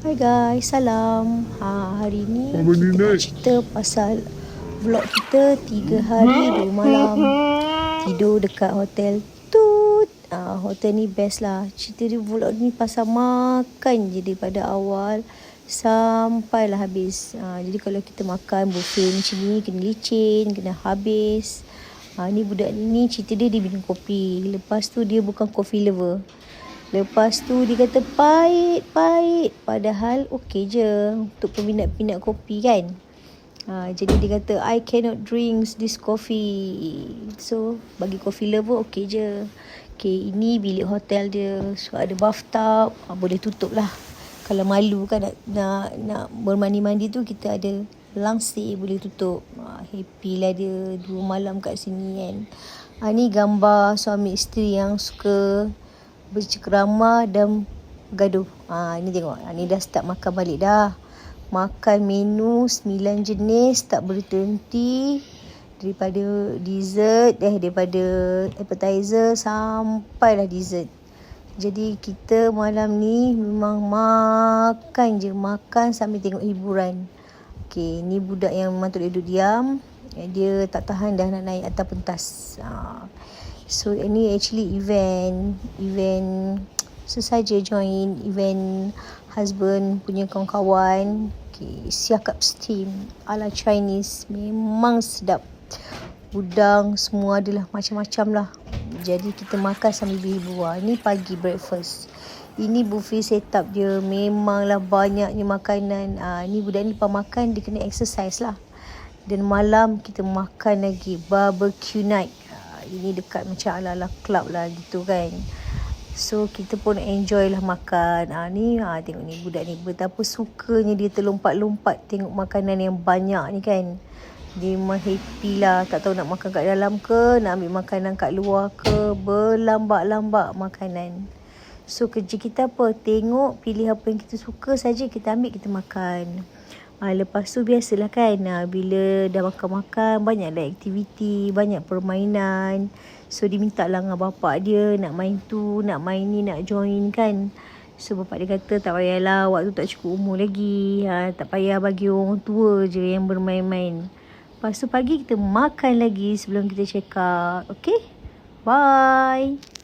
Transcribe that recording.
Hai guys, salam. Ha, hari ni Apa kita nak cerita pasal vlog kita tiga hari dua malam tidur dekat hotel Tut. Ha, hotel ni best lah. Cerita dia vlog ni pasal makan je daripada awal sampailah habis. Ha, jadi kalau kita makan buffet macam ni kena licin, kena habis. Ha, ni budak ni cerita dia dia minum kopi. Lepas tu dia bukan coffee lover. Lepas tu dia kata pahit, pahit. Padahal okey je untuk peminat-peminat kopi kan. Ha, jadi dia kata I cannot drink this coffee. So bagi coffee lover okey je. Okay, ini bilik hotel dia. So ada bathtub. Ha, boleh tutup lah. Kalau malu kan nak nak, nak bermandi-mandi tu kita ada langsir boleh tutup. Ha, happy lah dia dua malam kat sini kan. Ha, ni gambar suami isteri yang suka bercengkerama dan gaduh. Ha, ni tengok. Ha, ni dah start makan balik dah. Makan menu 9 jenis tak berhenti daripada dessert eh daripada appetizer sampailah dessert. Jadi kita malam ni memang makan je, makan sambil tengok hiburan. Okey, ni budak yang memang tak duduk diam. Eh, Dia tak tahan dah nak naik atas pentas. Ha. So ini actually event, event sesaja join event husband punya kawan-kawan. Okay, siakap steam ala Chinese memang sedap. Udang semua adalah macam-macam lah. Jadi kita makan sambil berhibur. Ini pagi breakfast. Ini buffet setup dia memanglah banyaknya makanan. Ah ni budak ni lepas makan dia kena exercise lah. Dan malam kita makan lagi barbecue night. Ah, ini dekat macam ala-ala club lah gitu kan. So kita pun enjoy lah makan. Ah ni ah tengok ni budak ni betapa sukanya dia terlompat-lompat tengok makanan yang banyak ni kan. Dia memang happy lah. Tak tahu nak makan kat dalam ke Nak ambil makanan kat luar ke. Berlambak-lambak makanan. So kerja kita apa? Tengok pilih apa yang kita suka saja Kita ambil kita makan ha, Lepas tu biasalah kan ha, Bila dah makan-makan Banyaklah aktiviti Banyak permainan So dia minta lah dengan bapak dia Nak main tu Nak main ni Nak join kan So bapak dia kata tak payahlah Waktu tak cukup umur lagi ha, Tak payah bagi orang tua je yang bermain-main Lepas tu pagi kita makan lagi sebelum kita check out. Okay? Bye.